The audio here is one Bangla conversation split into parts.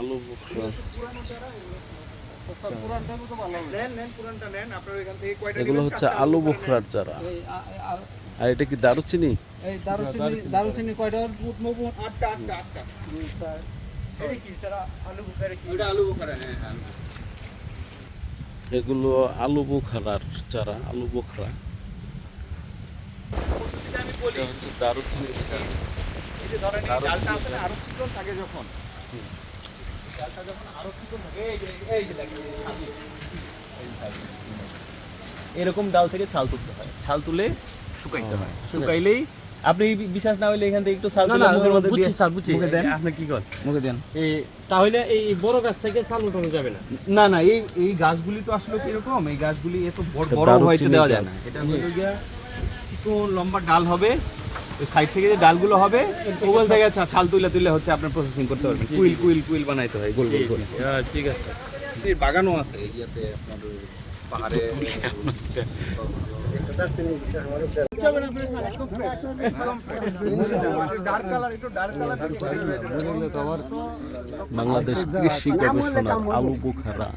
আলু বোখরা নেন নেন পুরানটা নেন আপনার এখান থেকে কয়টা এগুলো হচ্ছে আলু বোখরার চারা। আর এটা কি দারুচিনি? দারুচিনি দারুচিনি কয়টা? আটটা আটটা আটটা। হ্যাঁ হ্যাঁ এগুলো আলু বোখরার চারা আলু বোখরা। যদি আমি বলি এটা হচ্ছে দারুচিনি। এই যে ধরেন এই আরও ডালটা চিকন আছে না আছে। আরও চিকন থাকে যখন। যখন আরও এই যে এই যে। এরকম ডাল থেকে ছাল তুলতে হয়। ছাল তুলে শুকাইতে হয়। শুকাইলেই আপনি বিশ্বাস না হলে এখান থেকে একটু ছাল না, তুলে মুখের মধ্যে দিয়ে স্যার, বুঝছি। মুখে দেন। আপনি কি করেন? মুখে দেন। এই তাহলে এই বড় গাছ থেকে চাল উঠানো যাবে না? না না এই এই গাছগুলি তো আসলে কি রকম এই গাছগুলি এত বড় বড় হইতে দেওয়া যায় না। গাছ। এটা হলো গিয়া চিকন লম্বা ডাল হবে। সাইড থেকে যে ডালগুলো হবে ওগুলো থেকে ছা- ছাল তুলে তুলে হচ্ছে আপনার প্রসেসিং করতে পারবেন। কুইল কুইল কুইল বানাইতে হয় গোল গোল করে। ঠিক আছে। এই বাগানও আছে ইয়াতে আপনার পাহাড়ে। বাংলাদেশ কৃষি গবেষণা আলু বোখরা।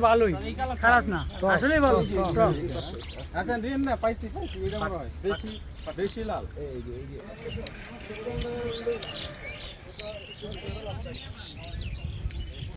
ভালোই খারাপ না আসলেই ভালো আচ্ছা দিন না পাইছি পাইছি এটা লাল? এই যে এই লাল